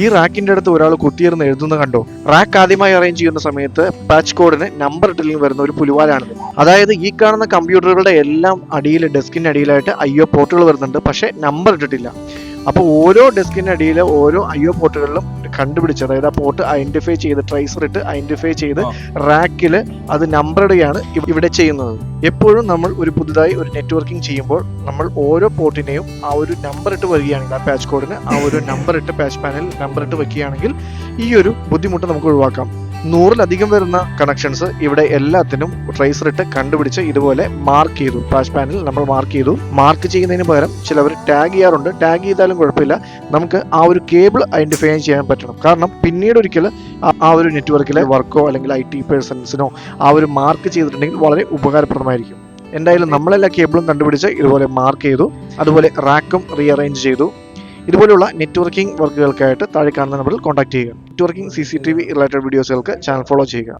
ഈ റാക്കിന്റെ അടുത്ത് ഒരാൾ കുത്തിയിരുന്ന് എഴുതുന്ന കണ്ടോ? റാക്ക് ആദ്യമായി അറേഞ്ച് ചെയ്യുന്ന സമയത്ത് പാച്ച് കോഡിന് നമ്പർ ഇട്ടിൽ വരുന്ന ഒരു പുലിവാലാണിത്. അതായത് ഈ കാണുന്ന കമ്പ്യൂട്ടറുകളുടെ എല്ലാം അടിയിൽ ഡെസ്കിന്റെ അടിയിലായിട്ട് ഐ പോർട്ടുകൾ വരുന്നുണ്ട് പക്ഷേ നമ്പർ ഇട്ടിട്ടില്ല. അപ്പോൾ ഓരോ ഡെസ്കിന്റെ അടിയിൽ ഓരോ ഐ പോർട്ടുകളിലും കണ്ടുപിടിച്ച് അതായത് ആ പോർട്ട് ഐഡന്റിഫൈ ചെയ്ത് ട്രൈസർ ഇട്ട് ഐഡന്റിഫൈ ചെയ്ത്. റാക്കിൽ അത് നമ്പർ ഇടുകയാണ് ഇവിടെ ചെയ്യുന്നത് എപ്പോഴും നമ്മൾ ഒരു പുതുതായി ഒരു നെറ്റ്വർക്കിംഗ് ചെയ്യുമ്പോൾ നമ്മൾ ഓരോ പോർട്ടിനെയും ആ ഒരു നമ്പർ ഇട്ട് വരികയാണെങ്കിൽ ആ പാച്ച് കോഡിന് ആ ഒരു നമ്പർ ഇട്ട് പാച്ച് പാനൽ നമ്പർ ഇട്ട് വയ്ക്കുകയാണെങ്കിൽ ഈ ഒരു ബുദ്ധിമുട്ട് നമുക്ക് ഒഴിവാക്കാം നൂറിലധികം വരുന്ന കണക്ഷൻസ് ഇവിടെ എല്ലാത്തിനും ട്രേസർ ഇട്ട് കണ്ടുപിടിച്ച് ഇതുപോലെ മാർക്ക് ചെയ്തു. ഫ്ലാഷ് പാനിൽ നമ്മൾ മാർക്ക് ചെയ്തു. മാർക്ക് ചെയ്യുന്നതിന് പകരം ചിലവർ ടാഗ് ചെയ്യാറുണ്ട്. ടാഗ് ചെയ്താലും കുഴപ്പമില്ല. നമുക്ക് ആ ഒരു കേബിൾ ഐഡന്റിഫൈ ചെയ്യാൻ പറ്റണം. കാരണം പിന്നീട് ഒരിക്കൽ ആ- ഒരു നെറ്റ്വർക്കിലെ വർക്കോ അല്ലെങ്കിൽ ഐ ടി പേഴ്സൺസിനോ ആ ഒരു മാർക്ക് ചെയ്തിട്ടുണ്ടെങ്കിൽ വളരെ ഉപകാരപ്രദമായിരിക്കും. എന്തായാലും നമ്മളെല്ലാ കേബിളും കണ്ടുപിടിച്ച് ഇതുപോലെ മാർക്ക് ചെയ്തു. അതുപോലെ റാക്കും റീഅറേഞ്ച് ചെയ്തു. ഇതുപോലുള്ള നെറ്റ്വർക്കിംഗ് വർക്കുകൾക്കായിട്ട് താഴെ കാണുന്ന നമ്പറിൽ കോൺടാക്ട് ചെയ്യുക. Networking C C T V related വീഡിയോസുകൾക്ക് channel follow ചെയ്യുക.